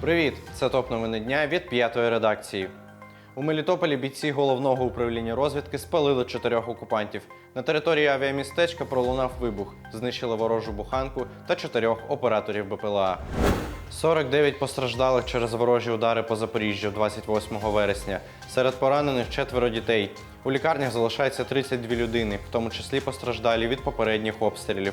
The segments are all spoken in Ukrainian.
Привіт! Це топ новини дня від п'ятої редакції. У Мелітополі бійці головного управління розвідки спалили чотирьох окупантів. На території авіамістечка пролунав вибух, знищили ворожу буханку та чотирьох операторів БПЛА. 49 постраждалих через ворожі удари по Запоріжжю 28 вересня. Серед поранених четверо дітей. У лікарнях залишається 32 людини, в тому числі постраждалі від попередніх обстрілів.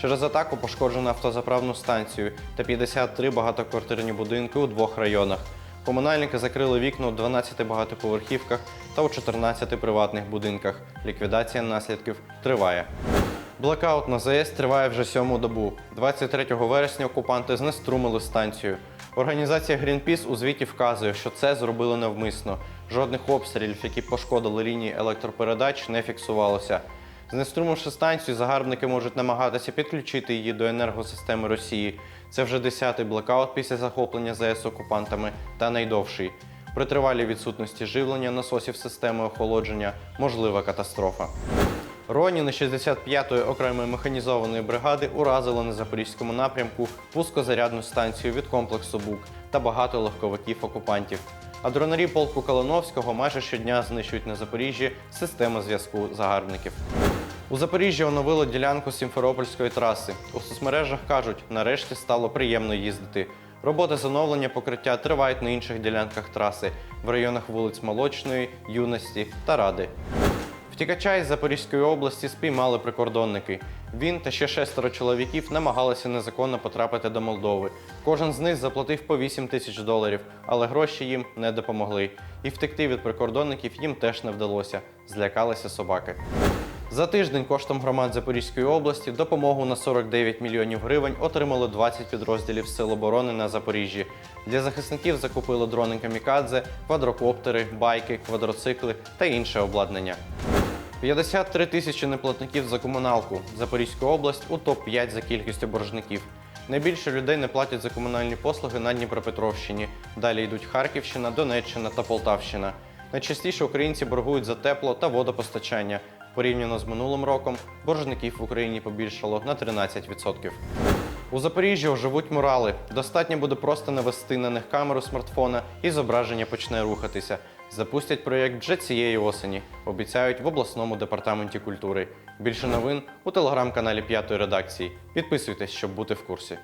Через атаку пошкоджено автозаправну станцію та 53 багатоквартирні будинки у двох районах. Комунальники закрили вікна у 12 багатоповерхівках та у 14 приватних будинках. Ліквідація наслідків триває. Блекаут на ЗАЕС триває вже сьому добу. 23 вересня окупанти знеструмили станцію. Організація Greenpeace у звіті вказує, що це зробили навмисно. Жодних обстрілів, які пошкодили лінії електропередач, не фіксувалося. Знеструмивши станцію, загарбники можуть намагатися підключити її до енергосистеми Росії. Це вже 10-й блекаут після захоплення ЗАЕС окупантами та найдовший. При тривалій відсутності живлення насосів системи охолодження можлива катастрофа. Роніни 65-ї окремої механізованої бригади уразили на запорізькому напрямку пускозарядну станцію від комплексу БУК та багато легковиків окупантів. А дронарі полку Калиновського майже щодня знищують на Запоріжжі системи зв'язку загарбників. У Запоріжжі оновили ділянку Сімферопольської траси. У соцмережах кажуть, нарешті стало приємно їздити. Роботи з оновлення покриття тривають на інших ділянках траси в районах вулиць Молочної, Юності та Ради. Втікача із Запорізької області спіймали прикордонники. Він та ще шестеро чоловіків намагалися незаконно потрапити до Молдови. Кожен з них заплатив по 8 тисяч доларів, але гроші їм не допомогли. І втекти від прикордонників їм теж не вдалося. Злякалися собаки. За тиждень коштом громад Запорізької області допомогу на 49 мільйонів гривень отримали 20 підрозділів Сил оборони на Запоріжжі. Для захисників закупили дрони камікадзе, квадрокоптери, байки, квадроцикли та інше обладнання. 53 тисячі неплатників за комуналку. Запорізька область у топ-5 за кількістю боржників. Найбільше людей не платять за комунальні послуги на Дніпропетровщині. Далі йдуть Харківщина, Донеччина та Полтавщина. Найчастіше українці боргують за тепло та водопостачання. Порівняно з минулим роком боржників в Україні побільшало на 13%. У Запоріжжі оживуть мурали. Достатньо буде просто навести на них камеру смартфона і зображення почне рухатися. Запустять проєкт вже цієї осені. Обіцяють в обласному департаменті культури. Більше новин у телеграм-каналі п'ятої редакції. Підписуйтесь, щоб бути в курсі.